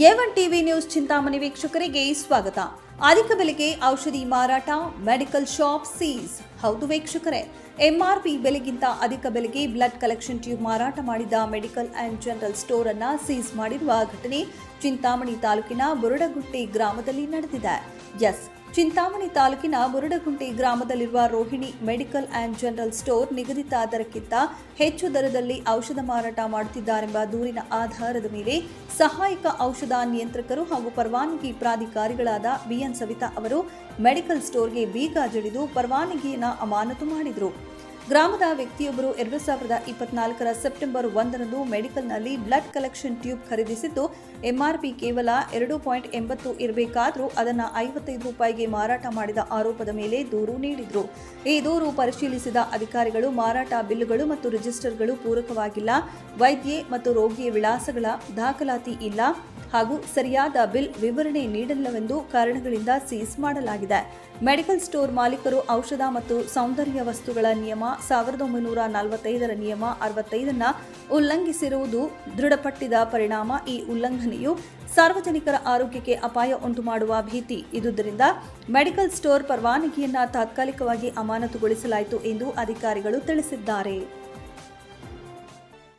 ಎವನ್ TV news Chintamani ವೀಕ್ಷಕರಿಗೆ ಸ್ವಾಗತ. ಅಧಿಕ ಬೆಲೆಗೆ ಔಷಧಿ ಮಾರಾಟ, ಮೆಡಿಕಲ್ ಶಾಪ್ ಸೀಸ್. ಹೌದು ವೀಕ್ಷಕರೇ, ಎಂಆರ್ಪಿ ಬೆಲೆಗಿಂತ ಅಧಿಕ ಬೆಲೆಗೆ ಬ್ಲಡ್ ಕಲೆಕ್ಷನ್ ಟ್ಯೂಬ್ ಮಾರಾಟ ಮಾಡಿದ ಮೆಡಿಕಲ್ ಅಂಡ್ ಜನರಲ್ ಸ್ಟೋರ್ ಅನ್ನ ಸೀಸ್ ಮಾಡಿರುವ ಘಟನೆ ಚಿಂತಾಮಣಿ ತಾಲೂಕಿನ ಬುರುಡಗುಟ್ಟಿ ಗ್ರಾಮದಲ್ಲಿ ನಡೆದಿದೆ. ಎಸ್ ಚಿಂತಾಮಣಿ ತಾಲೂಕಿನ ಮುರುಡಗುಂಟಿ ಗ್ರಾಮದಲ್ಲಿರುವ Rohini medical and general store ನಿಗದಿತ ದರಕ್ಕಿಂತ ಹೆಚ್ಚು ದರದಲ್ಲಿ ಔಷಧ ಮಾರಾಟ ಮಾಡುತ್ತಿದ್ದಾರೆಂಬ ದೂರಿನ ಆಧಾರದ ಮೇಲೆ ಸಹಾಯಕ ಔಷಧ ನಿಯಂತ್ರಕರು ಹಾಗೂ ಪರವಾನಗಿ ಪ್ರಾಧಿಕಾರಿಗಳಾದ ಬಿಎನ್ ಸವಿತಾ ಅವರು ಮೆಡಿಕಲ್ ಸ್ಟೋರ್ಗೆ ಬೀಗ ಜಡಿದು ಪರವಾನಗಿಯನ್ನು ಅಮಾನತು ಮಾಡಿದರು. ಗ್ರಾಮದ ವ್ಯಕ್ತಿಯೊಬ್ಬರು ಎರಡು ಸಾವಿರದ ಇಪ್ಪತ್ನಾಲ್ಕರ ಸೆಪ್ಟೆಂಬರ್ ಒಂದರಂದು ಮೆಡಿಕಲ್ನಲ್ಲಿ ಬ್ಲಡ್ ಕಲೆಕ್ಷನ್ ಟ್ಯೂಬ್ ಖರೀದಿಸಿದ್ದು, ಎಂಆರ್ಪಿ ಕೇವಲ ಎರಡು ಪಾಯಿಂಟ್ ಎಂಬತ್ತು ಇರಬೇಕಾದರೂ ಅದನ್ನು ಐವತ್ತೈದು ರೂಪಾಯಿಗೆ ಮಾರಾಟ ಮಾಡಿದ ಆರೋಪದ ಮೇಲೆ ದೂರು ನೀಡಿದರು. ಈ ದೂರು ಪರಿಶೀಲಿಸಿದ ಅಧಿಕಾರಿಗಳು ಮಾರಾಟ ಬಿಲ್ಲುಗಳು ಮತ್ತು ರಿಜಿಸ್ಟರ್ಗಳು ಪೂರಕವಾಗಿಲ್ಲ. ವೈದ್ಯೆ ಮತ್ತು ರೋಗಿಯ ವಿಳಾಸಗಳ ದಾಖಲಾತಿ ಇಲ್ಲ. ಹಾಗೂ ಸರಿಯಾದ ಬಿಲ್ ವಿವರಣೆ ನೀಡಲಿಲ್ಲವೆಂದು ಕಾರಣಗಳಿಂದ ಸೀಸ್ ಮಾಡಲಾಗಿದೆ. ಮೆಡಿಕಲ್ ಸ್ಟೋರ್ ಮಾಲೀಕರು ಔಷಧ ಮತ್ತು ಸೌಂದರ್ಯ ವಸ್ತುಗಳ ನಿಯಮ, ಸಾವಿರದ ಒಂಬೈನೂರ ನಲವತ್ತೈದರ ನಿಯಮ ಅರವತ್ತೈದನ್ನ ಉಲ್ಲಂಘಿಸಿರುವುದು ದೃಢಪಟ್ಟಿದ ಪರಿಣಾಮ ಈ ಉಲ್ಲಂಘನೆಯು ಸಾರ್ವಜನಿಕರ ಆರೋಗ್ಯಕ್ಕೆ ಅಪಾಯ ಉಂಟು ಮಾಡುವ ಭೀತಿ. ಇದುದರಿಂದ ಮೆಡಿಕಲ್ ಸ್ಟೋರ್ ಪರವಾನಗಿಯನ್ನ ತಾತ್ಕಾಲಿಕವಾಗಿ ಅಮಾನತುಗೊಳಿಸಲಾಯಿತು ಎಂದು ಅಧಿಕಾರಿಗಳು ತಿಳಿಸಿದ್ದಾರೆ.